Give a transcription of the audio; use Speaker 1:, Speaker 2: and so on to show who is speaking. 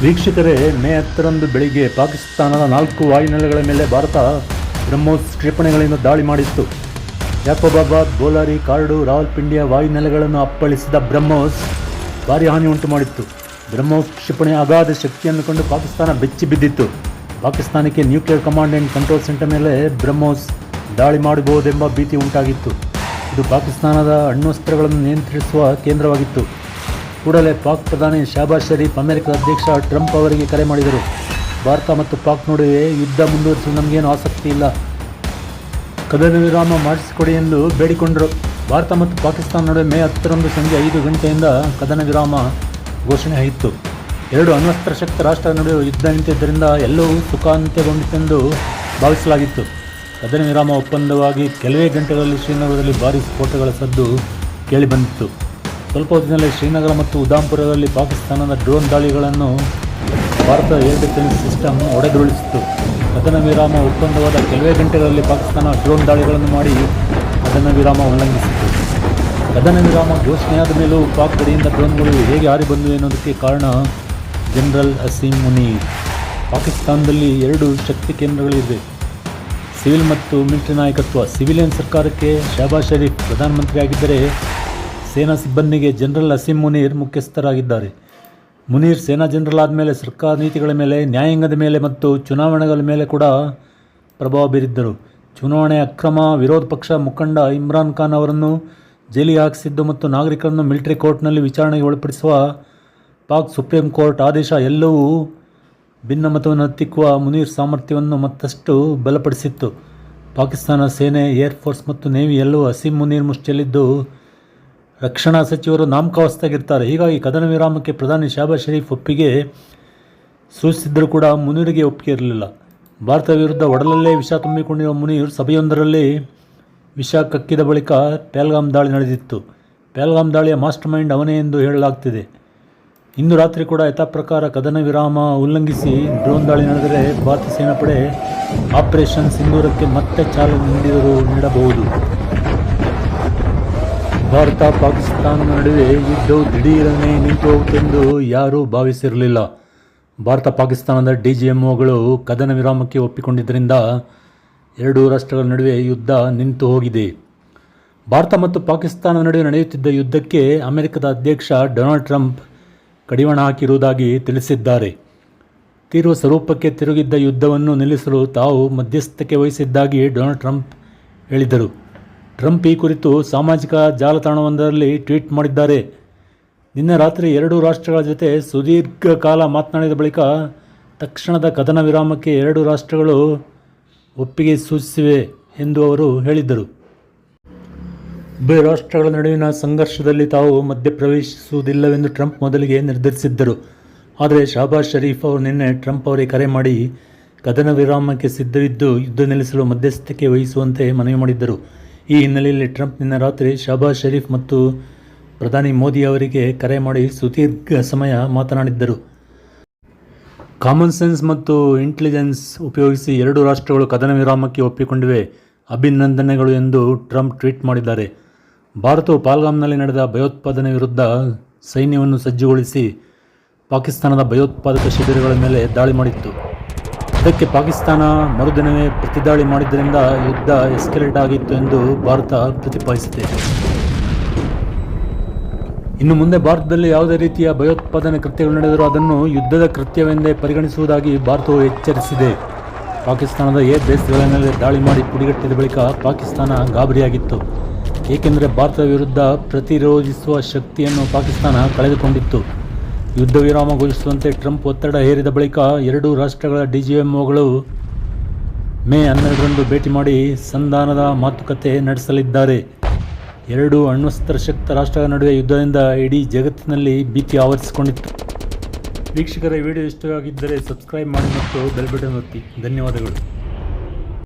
Speaker 1: ವೀಕ್ಷಕರೇ, ಮೇ ಹತ್ತರಂದು ಬೆಳಿಗ್ಗೆ ಪಾಕಿಸ್ತಾನದ ನಾಲ್ಕು ವಾಯುನೆಲೆಗಳ ಮೇಲೆ ಭಾರತ ಬ್ರಹ್ಮೋಸ್ ಕ್ಷಿಪಣಿಗಳಿಂದ ದಾಳಿ ಮಾಡಿತ್ತು. ಯಾಕೋಬಾಬಾದ್ ಬೋಲಾರಿ ಕಾರ್ಡು ರಾವಲ್ಪಿಂಡಿಯ ವಾಯುನೆಲೆಗಳನ್ನು ಅಪ್ಪಳಿಸಿದ ಬ್ರಹ್ಮೋಸ್ ಭಾರಿ ಹಾನಿ ಉಂಟು ಮಾಡಿತ್ತು. ಬ್ರಹ್ಮೋಸ್ ಕ್ಷಿಪಣಿ ಅಗಾಧ ಶಕ್ತಿಯನ್ನು ಕಂಡು ಪಾಕಿಸ್ತಾನ ಬೆಚ್ಚಿ ಬಿದ್ದಿತ್ತು. ಪಾಕಿಸ್ತಾನಕ್ಕೆ nuclear command and control centre ಮೇಲೆ ಬ್ರಹ್ಮೋಸ್ ದಾಳಿ ಮಾಡಬಹುದೆಂಬ ಭೀತಿ ಉಂಟಾಗಿತ್ತು. ಇದು ಪಾಕಿಸ್ತಾನದ ಅಣ್ವಸ್ತ್ರಗಳನ್ನು ನಿಯಂತ್ರಿಸುವ ಕೇಂದ್ರವಾಗಿತ್ತು. ಕೂಡಲೇ ಪಾಕ್ ಪ್ರಧಾನಿ ಶಹಬಾಜ್ ಶರೀಫ್ ಅಮೆರಿಕದ ಅಧ್ಯಕ್ಷ ಟ್ರಂಪ್ ಅವರಿಗೆ ಕರೆ ಮಾಡಿದರು. ಭಾರತ ಮತ್ತು ಪಾಕ್ ನಡುವೆ ಯುದ್ಧ ಮುಂದುವರಿಸಲು ನಮಗೇನು ಆಸಕ್ತಿ ಇಲ್ಲ. ಕದನ ವಿರಾಮ ಮಾಡಿಸಿಕೊಡಿ ಎಂದು ಬೇಡಿಕೊಂಡರು. ಭಾರತ ಮತ್ತು ಪಾಕಿಸ್ತಾನ ನಡುವೆ ಮೇ ಹತ್ತರಂದು ಸಂಜೆ ಐದು ಗಂಟೆಯಿಂದ ಕದನ ವಿರಾಮ ಘೋಷಣೆ ಆಯಿತು. ಎರಡು ಅಣ್ವಸ್ತ್ರ ಶಕ್ತ ರಾಷ್ಟ್ರ ನಡುವೆ ಯುದ್ಧ ನಿಂತಿದ್ದರಿಂದ ಎಲ್ಲವೂ ಸುಖಾಂತ್ಯಗೊಂಡಿತೆಂದು ಭಾವಿಸಲಾಗಿತ್ತು. ಕದನ ವಿರಾಮ ಒಪ್ಪಂದವಾಗಿ ಕೆಲವೇ ಗಂಟೆಗಳಲ್ಲಿ ಶ್ರೀನಗರದಲ್ಲಿ ಭಾರೀ ಸ್ಫೋಟಗಳ ಸದ್ದು ಕೇಳಿಬಂದಿತ್ತು. ಸ್ವಲ್ಪ ಹೊತ್ತಿನಲ್ಲೇ ಶ್ರೀನಗರ ಮತ್ತು ಉದಾಂಪುರದಲ್ಲಿ ಪಾಕಿಸ್ತಾನದ ಡ್ರೋನ್ ದಾಳಿಗಳನ್ನು ಭಾರತ ಏರ್ ಡಿಫೆನ್ಸ್ ಸಿಸ್ಟಮ್ ಒಡೆದುರುಳಿಸಿತು ಕದನ ವಿರಾಮ ಒಪ್ಪಂದವಾದ ಕೆಲವೇ ಗಂಟೆಗಳಲ್ಲಿ ಪಾಕಿಸ್ತಾನ ಡ್ರೋನ್ ದಾಳಿಗಳನ್ನು ಮಾಡಿ ಕದನ ವಿರಾಮ ಉಲ್ಲಂಘಿಸಿತು ಕದನ ವಿರಾಮ ಘೋಷಣೆಯಾದ ಮೇಲೂ ಪಾಕ್ ಕಡೆಯಿಂದ ಡ್ರೋನ್ಗಳು ಹೇಗೆ ಹಾರಿ ಬಂದವು ಎನ್ನುವುದಕ್ಕೆ ಕಾರಣ ಜನರಲ್ ಅಸೀಂ ಮುನೀರ್. ಪಾಕಿಸ್ತಾನದಲ್ಲಿ ಎರಡು ಶಕ್ತಿ ಕೇಂದ್ರಗಳಿವೆ. ಸಿವಿಲ್ ಮತ್ತು ಮಿಲಿಟರಿ ನಾಯಕತ್ವ. ಸಿವಿಲಿಯನ್ ಸರ್ಕಾರಕ್ಕೆ ಶಹಬಾಜ್ ಶರೀಫ್ ಪ್ರಧಾನಮಂತ್ರಿಯಾಗಿದ್ದರೆ ಸೇನಾ ಸಿಬ್ಬಂದಿಗೆ ಜನರಲ್ ಅಸೀಂ ಮುನೀರ್ ಮುಖ್ಯಸ್ಥರಾಗಿದ್ದಾರೆ. ಮುನೀರ್ ಸೇನಾ ಜನರಲ್ ಆದಮೇಲೆ ಸರ್ಕಾರ ನೀತಿಗಳ ಮೇಲೆ, ನ್ಯಾಯಾಂಗದ ಮೇಲೆ ಮತ್ತು ಚುನಾವಣೆಗಳ ಮೇಲೆ ಕೂಡ ಪ್ರಭಾವ ಬೀರಿದ್ದರು. ಚುನಾವಣೆ ಅಕ್ರಮ ವಿರೋಧ ಪಕ್ಷ ಮುಖಂಡ ಇಮ್ರಾನ್ ಖಾನ್ ಅವರನ್ನು ಜೈಲಿಗೆ ಹಾಕಿಸಿದ್ದು ಮತ್ತು ನಾಗರಿಕರನ್ನು ಮಿಲಿಟರಿ ಕೋರ್ಟ್ನಲ್ಲಿ ವಿಚಾರಣೆಗೆ ಒಳಪಡಿಸುವ ಪಾಕ್ ಸುಪ್ರೀಂ ಕೋರ್ಟ್ ಆದೇಶ ಎಲ್ಲವೂ ಭಿನ್ನಮತವನ್ನು ಹತ್ತಿಕ್ಕುವ ಮುನೀರ್ ಸಾಮರ್ಥ್ಯವನ್ನು ಮತ್ತಷ್ಟು ಬಲಪಡಿಸಿತ್ತು. ಪಾಕಿಸ್ತಾನ ಸೇನೆ, ಏರ್ ಫೋರ್ಸ್ ಮತ್ತು ನೇವಿ ಎಲ್ಲವೂ ಅಸೀಂ ಮುನೀರ್ ಮುಷ್ಟಿಯಲ್ಲಿದ್ದು ರಕ್ಷಣಾ ಸಚಿವರು ನಾಮಕಾವಸ್ತಾಗಿರ್ತಾರೆ ಹೀಗಾಗಿ ಕದನ ವಿರಾಮಕ್ಕೆ ಪ್ರಧಾನಿ ಶಾಬಾ ಶರೀಫ್ ಒಪ್ಪಿಗೆ ಸೂಚಿಸಿದ್ದರೂ ಕೂಡ ಮುನಿರಿಗೆ ಒಪ್ಪಿಗೆ ಇರಲಿಲ್ಲ. ಭಾರತ ವಿರುದ್ಧ ಒಡಲಲ್ಲೇ ವಿಷ ತುಂಬಿಕೊಂಡಿರುವ ಮುನೀರ್ ಸಭೆಯೊಂದರಲ್ಲಿ ವಿಷ ಕಕ್ಕಿದ ಬಳಿಕ ಪ್ಯಾಲ್ಗಾಮ್ ದಾಳಿ ನಡೆದಿತ್ತು. ಪ್ಯಾಲ್ಗಾಮ್ ದಾಳಿಯ ಮಾಸ್ಟರ್ ಮೈಂಡ್ ಅವನೇ ಎಂದು ಹೇಳಲಾಗ್ತಿದೆ. ಇಂದು ರಾತ್ರಿ ಕೂಡ ಯಥಾಪ್ರಕಾರ ಕದನ ವಿರಾಮ ಉಲ್ಲಂಘಿಸಿ ಡ್ರೋನ್ ದಾಳಿ ನಡೆದರೆ ಭಾರತ ಸೇನಾಪಡೆ ಆಪರೇಷನ್ ಸಿಂಧೂರಕ್ಕೆ ಮತ್ತೆ ಚಾಲನೆ ನೀಡಿದರು ನೀಡಬಹುದು. ಭಾರತ ಪಾಕಿಸ್ತಾನ ನಡುವೆ ಯುದ್ಧವು ದಿಢೀರನೆ ನಿಂತು ಹೋಗುತ್ತೆಂದು ಯಾರೂ ಭಾವಿಸಿರಲಿಲ್ಲ. ಭಾರತ ಪಾಕಿಸ್ತಾನದ ಡಿ ಜಿ ಎಂ ಒಗಳು ಕದನ ವಿರಾಮಕ್ಕೆ ಒಪ್ಪಿಕೊಂಡಿದ್ದರಿಂದ ಎರಡೂ ರಾಷ್ಟ್ರಗಳ ನಡುವೆ ಯುದ್ಧ ನಿಂತು ಹೋಗಿದೆ ಭಾರತ ಮತ್ತು ಪಾಕಿಸ್ತಾನ ನಡುವೆ ನಡೆಯುತ್ತಿದ್ದ ಯುದ್ಧಕ್ಕೆ ಅಮೆರಿಕದ ಅಧ್ಯಕ್ಷ ಡೊನಾಲ್ಡ್ ಟ್ರಂಪ್ ಕಡಿವಾಣ ಹಾಕಿರುವುದಾಗಿ ತಿಳಿಸಿದ್ದಾರೆ. ತೀವ್ರ ಸ್ವರೂಪಕ್ಕೆ ತಿರುಗಿದ್ದ ಯುದ್ಧವನ್ನು ನಿಲ್ಲಿಸಲು ತಾವು ಮಧ್ಯಸ್ಥಿಕೆ ವಹಿಸಿದ್ದಾಗಿ ಡೊನಾಲ್ಡ್ ಟ್ರಂಪ್ ಹೇಳಿದರು. ಟ್ರಂಪ್ ಈ ಕುರಿತು ಸಾಮಾಜಿಕ ಜಾಲತಾಣವೊಂದರಲ್ಲಿ ಟ್ವೀಟ್ ಮಾಡಿದ್ದಾರೆ. ನಿನ್ನೆ ರಾತ್ರಿ ಎರಡೂ ರಾಷ್ಟ್ರಗಳ ಜೊತೆ ಸುದೀರ್ಘ ಕಾಲ ಮಾತನಾಡಿದ ಬಳಿಕ ತಕ್ಷಣದ ಕದನ ವಿರಾಮಕ್ಕೆ ಎರಡು ರಾಷ್ಟ್ರಗಳು ಒಪ್ಪಿಗೆ ಸೂಚಿಸಿವೆ ಎಂದು ಅವರು ಹೇಳಿದ್ದರು. ಉಭಯ ರಾಷ್ಟ್ರಗಳ ನಡುವಿನ ಸಂಘರ್ಷದಲ್ಲಿ ತಾವು ಮಧ್ಯಪ್ರವೇಶಿಸುವುದಿಲ್ಲವೆಂದು ಟ್ರಂಪ್ ಮೊದಲಿಗೆ ನಿರ್ಧರಿಸಿದ್ದರು. ಆದರೆ ಶಹಬಾಜ್ ಷರೀಫ್ ಅವರು ನಿನ್ನೆ ಟ್ರಂಪ್ ಅವರಿಗೆ ಕರೆ ಮಾಡಿ ಕದನ ವಿರಾಮಕ್ಕೆ ಸಿದ್ಧವಿದ್ದು ಯುದ್ಧ ನಿಲ್ಲಿಸಲು ಮಧ್ಯಸ್ಥಿಕೆ ವಹಿಸುವಂತೆ ಮನವಿ ಮಾಡಿದ್ದರು. ಈ ಹಿನ್ನೆಲೆಯಲ್ಲಿ ಟ್ರಂಪ್ ನಿನ್ನೆ ರಾತ್ರಿ ಶಹಬಾಜ್ ಶರೀಫ್ ಮತ್ತು ಪ್ರಧಾನಿ ಮೋದಿ ಅವರಿಗೆ ಕರೆ ಮಾಡಿ ಸುದೀರ್ಘ ಸಮಯ ಮಾತನಾಡಿದ್ದರು. ಕಾಮನ್ ಸೆನ್ಸ್ ಮತ್ತು ಇಂಟೆಲಿಜೆನ್ಸ್ ಉಪಯೋಗಿಸಿ ಎರಡು ರಾಷ್ಟ್ರಗಳು ಕದನ ವಿರಾಮಕ್ಕೆ ಒಪ್ಪಿಕೊಂಡಿವೆ. ಅಭಿನಂದನೆಗಳು ಎಂದು ಟ್ರಂಪ್ ಟ್ವೀಟ್ ಮಾಡಿದ್ದಾರೆ. ಭಾರತವು ಪಾಲ್ಗಾಮ್ನಲ್ಲಿ ನಡೆದ ಭಯೋತ್ಪಾದನೆ ವಿರುದ್ಧ ಸೈನ್ಯವನ್ನು ಸಜ್ಜುಗೊಳಿಸಿ ಪಾಕಿಸ್ತಾನದ ಭಯೋತ್ಪಾದಕ ಶಿಬಿರಗಳ ಮೇಲೆ ದಾಳಿ ಮಾಡಿತ್ತು. ಇದಕ್ಕೆ ಪಾಕಿಸ್ತಾನ ಮರುದಿನವೇ ಪ್ರತಿದಾಳಿ ಮಾಡಿದ್ದರಿಂದ ಯುದ್ಧ ಎಸ್ಕಲೇಟ್ ಆಗಿತ್ತು ಎಂದು ಭಾರತ ಪ್ರತಿಪಾದಿಸಿದೆ. ಇನ್ನು ಮುಂದೆ ಭಾರತದಲ್ಲಿ ಯಾವುದೇ ರೀತಿಯ ಭಯೋತ್ಪಾದನೆ ಕೃತ್ಯಗಳು ನಡೆದರೂ ಅದನ್ನು ಯುದ್ಧದ ಕೃತ್ಯವೆಂದೇ ಪರಿಗಣಿಸುವುದಾಗಿ ಭಾರತವು ಎಚ್ಚರಿಸಿದೆ. ಪಾಕಿಸ್ತಾನದ ಏರ್ ಬೇಸ್ಗಳ ಮೇಲೆ ದಾಳಿ ಮಾಡಿ ಪುಡಿಗಟ್ಟಿದ ಬಳಿಕ ಪಾಕಿಸ್ತಾನ ಗಾಬರಿಯಾಗಿತ್ತು. ಏಕೆಂದರೆ ಭಾರತದ ವಿರುದ್ಧ ಪ್ರತಿರೋಧಿಸುವ ಶಕ್ತಿಯನ್ನು ಪಾಕಿಸ್ತಾನ ಕಳೆದುಕೊಂಡಿತ್ತು. ಯುದ್ಧ ವಿರಾಮ ಘೋಷಿಸುವಂತೆ ಟ್ರಂಪ್ ಒತ್ತಡ ಹೇರಿದ ಬಳಿಕ ಎರಡೂ ರಾಷ್ಟ್ರಗಳ ಡಿಜಿಎಂಒಗಳು ಮೇ ಹನ್ನೆರಡರಂದು ಭೇಟಿ ಮಾಡಿ ಸಂಧಾನದ ಮಾತುಕತೆ ನಡೆಸಲಿದ್ದಾರೆ. ಎರಡು ಅಣ್ವಸ್ತ್ರ ಶಕ್ತ ರಾಷ್ಟ್ರಗಳ ನಡುವೆ ಯುದ್ಧದಿಂದ ಇಡೀ ಜಗತ್ತಿನಲ್ಲಿ ಭೀತಿ ಆವರಿಸಿಕೊಂಡಿತ್ತು. ವೀಕ್ಷಕರ ವಿಡಿಯೋ ಇಷ್ಟವಾಗಿದ್ದರೆ ಸಬ್ಸ್ಕ್ರೈಬ್ ಮಾಡಿ ಮತ್ತು ಬೆಲ್ ಬಟನ್ ಒತ್ತಿ. ಧನ್ಯವಾದಗಳು.